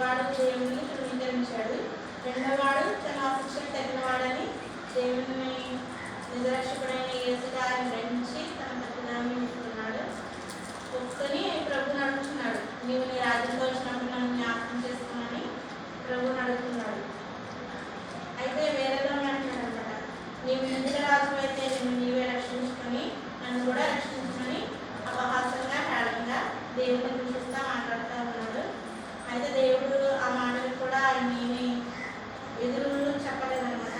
వాడు దేవుని ధృవీకరించాడు రెండవవాడు తన ఎప్పుడు ఆ మాటలు కూడా నేనే ఎదురు చెప్పలేదు అనమాట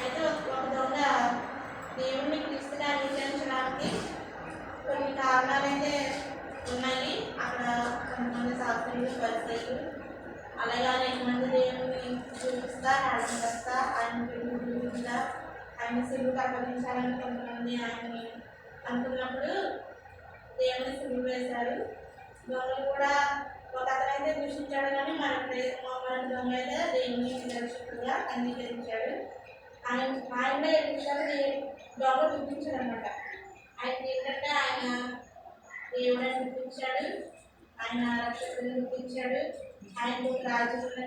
అయితే ఒక దొంగ దేవుడిని క్రీస్తుగా అంగీకరించడానికి కొన్ని కారణాలు అయితే ఉన్నాయి. అక్కడ కొంతమంది శాస్త్రులు పరిస్థితులు అలాగే అనేక మంది దేవుడిని చూపిస్తా ఆడని వస్తా ఆయన పిల్లలుగా ఆయన సిలువుకు అప్పగించాలని కొంతమంది ఆయన్ని అనుకున్నప్పుడు దేవుడిని సిలువు వేశారు. దొంగలు కూడా ఒక అతనైతే దూషించాడు కానీ మన మన దొంగ దేవుని రక్షకుడుగా అంగీకరించాడు ఆయన ఆయన ఏడు విషయాలు దొంగ చూపించాడు అనమాట ఆయన ఏంటంటే ఆయన దేవుడని చూపించాడు ఆయన రక్షకుడిని చూపించాడు ఆయన ఒక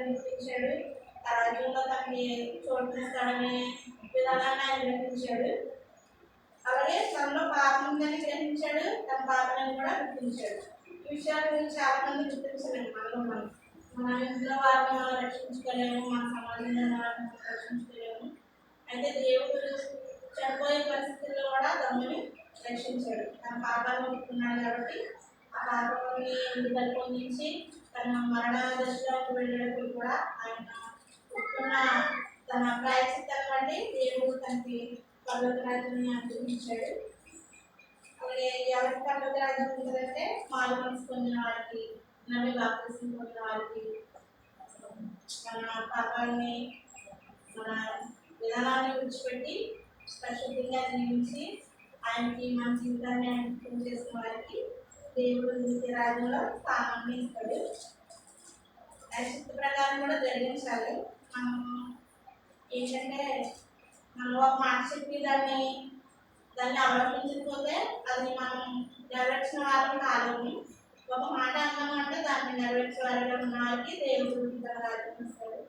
చూపించాడు. ఆ రాజ్యంలో తనకి చోటునిస్తాడనే విధానాన్ని ఆయన గ్రహించాడు అలాగే తనలో పాపం ఉందని గ్రహించాడు తన పాపలను కూడా గుర్తించాడు విషయాల గురించి చాలా మంది గుర్తించలేము మనలో మనం మన ఇంట్లో వారిని మనం రక్షించుకోలేము మన సమాజంలో వారిని రక్షించుకోలేము. అయితే దేవుడు చనిపోయే పరిస్థితుల్లో కూడా తమ్ముని రక్షించాడు. తన పాపాలు ఒప్పుకున్నాడు కాబట్టి ఆ పాపాలని విడుదల పొందించి తన మరణ దశలోకి వెళ్ళేటప్పుడు కూడా ఆయన ఒప్పుకున్న తన ప్రాయచిత్తాన్ని బట్టి దేవుడు తనకి పర్వతరాజుని రాజ్యాన్ని అనుగ్రహించాడు. అలాగే ఎవరి రాజ్యం ఉంటుందంటే మాలు వారికి నవి బాప్తిసం పొందిన వారికి మన పాపాలని మన విధానాన్ని విడిచిపెట్టి పరిశుద్ధంగా జీవించి ఆయనకి మన జీవితాన్ని అంకితం చేసిన వారికి దేవుడు నిత్య రాజ్యంలో స్థానాన్ని ఇస్తాడు. ప్రకారం కూడా జరిగించాలి. మనం ఏంటంటే మనం ఒక మాట చెప్పి దాన్ని దాన్ని అవలంబించకపోతే అది మనం నెరవేర్చిన వారం కాలేము ఒక మాట అన్నాము అంటే దాన్ని నెరవేర్చే వారిగా ఉన్న వారికి దేవుడు తన రాజ్యం ఇస్తాడు.